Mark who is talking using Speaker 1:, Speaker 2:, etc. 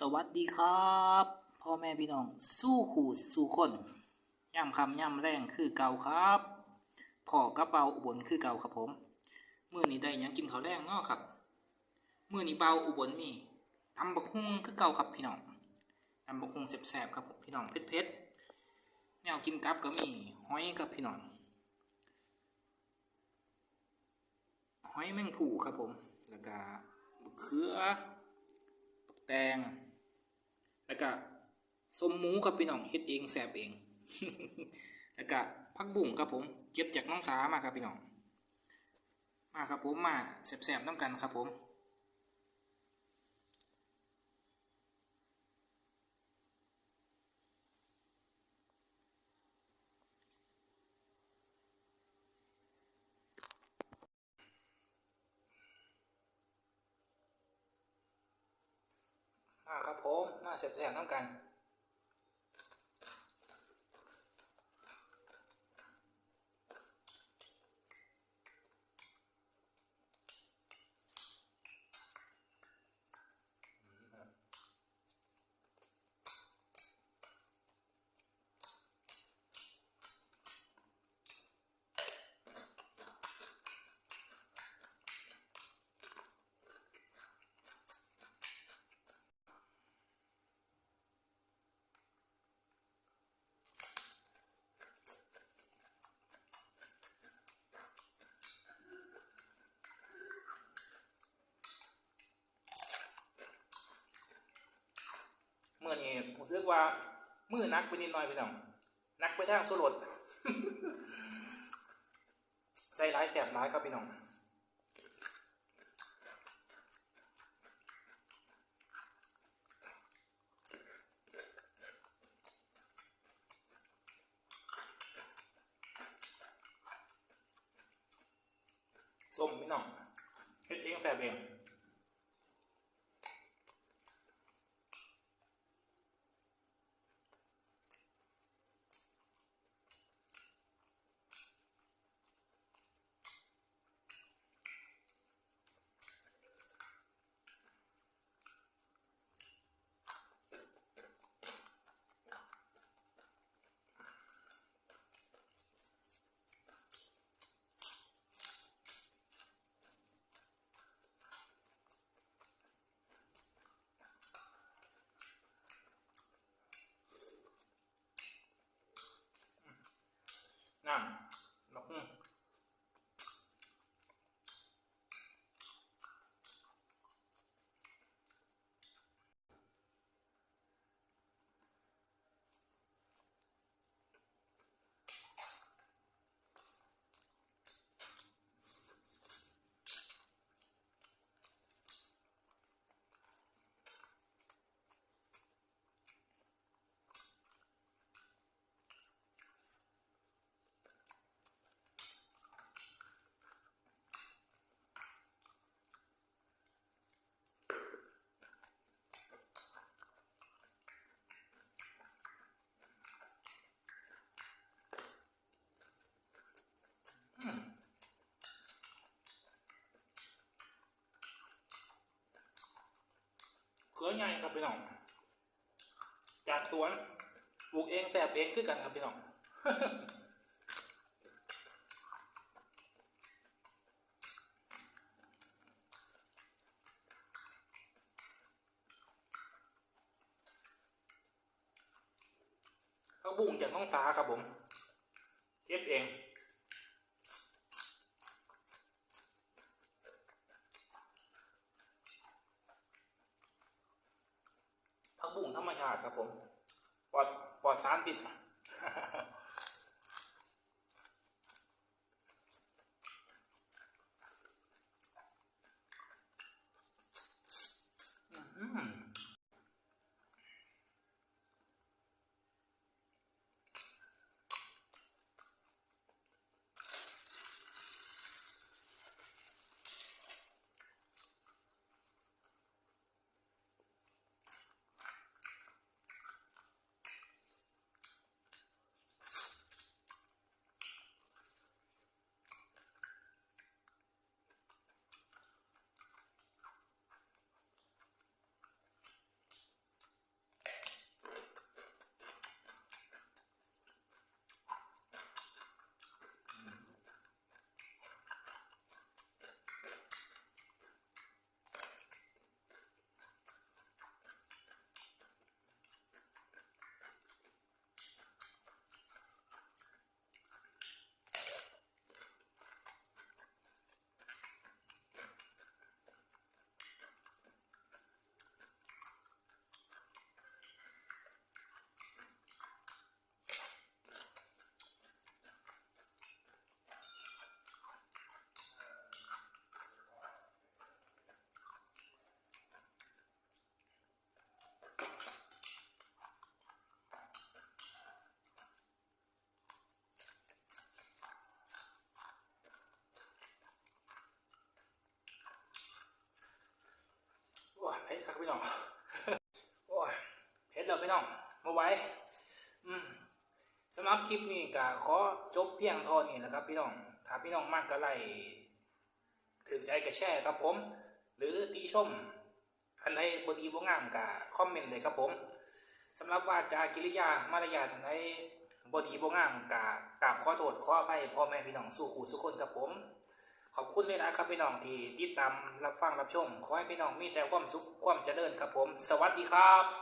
Speaker 1: สวัสดีครับพ่อแม่พี่น้องสู้หูสู้คนย่ำคำย่ำแรงคือเก่าครับพ่อกระเป๋าอุบลคือเก่าครับผมเมื่อนี้ได้ยังกินข้าวแรงเนาะครับเมื่อนี้เบาอุบลมีตำบักฮุ่งคือเก่าครับพี่น้องตำบักฮุ่งแซ่บๆครับผมพี่น้องเผ็ดๆแนวกินกับก็มีหอยครับพี่น้องหอยแมงผู่ครับผมแล้วก็เขือ ตงแล้วก็สมหมูครับพี่น้องเฮ็ดเองแสบเอง แล้วก็พักบุ่งครับผมเก็บจากน้องสามาครับพี่น้อง มาครับผมมาแสบๆน้ำกันครับผม ครับผม มาแสบๆน้ำกัน มื่อนี้ผมรู้สึกว่ามือนักไปนิดหน่อยพี่น้องนักไปทางโซลดใจร้ายแสบร้ายครับพี่น้องส้มพี่น้องเฮ็ดเองแสบเอง น้ำนกฮูกเขือใหญ่ครับพี่น้อง จากสวนปลูกเองแสบเองคือกันครับพี่น้องเขาบุ้งจากน้องสาครับผม เก็บเอง ผักบุ้งธรรมชาติ ครับผม ปลอดปลอดสารพิษ พี่น้อง โอ้ยเผ็ดแล้วพี่น้องมาไว้ อืมสำหรับคลิปนี้ก็ขอจบเพียงเท่านี้นะครับ พี่น้อง ถ้าพี่น้องมากก็ไล่ถึงใจก็แชร์ครับผม หรือติชมอันใดบดีบ่งามก็คอมเมนต์เลยครับผมสำหรับว่าจากิริยามารยาทอันใดบดีบ่งามก็กราบขอโทษขออภัยพ่อแม่พี่น้องสู่หูสุกคนครับผม ขอบคุณเลยนะครับพี่น้องที่ติดตามรับฟังรับชม ขอให้พี่น้องมีแต่ความสุขความเจริญครับผม สวัสดีครับ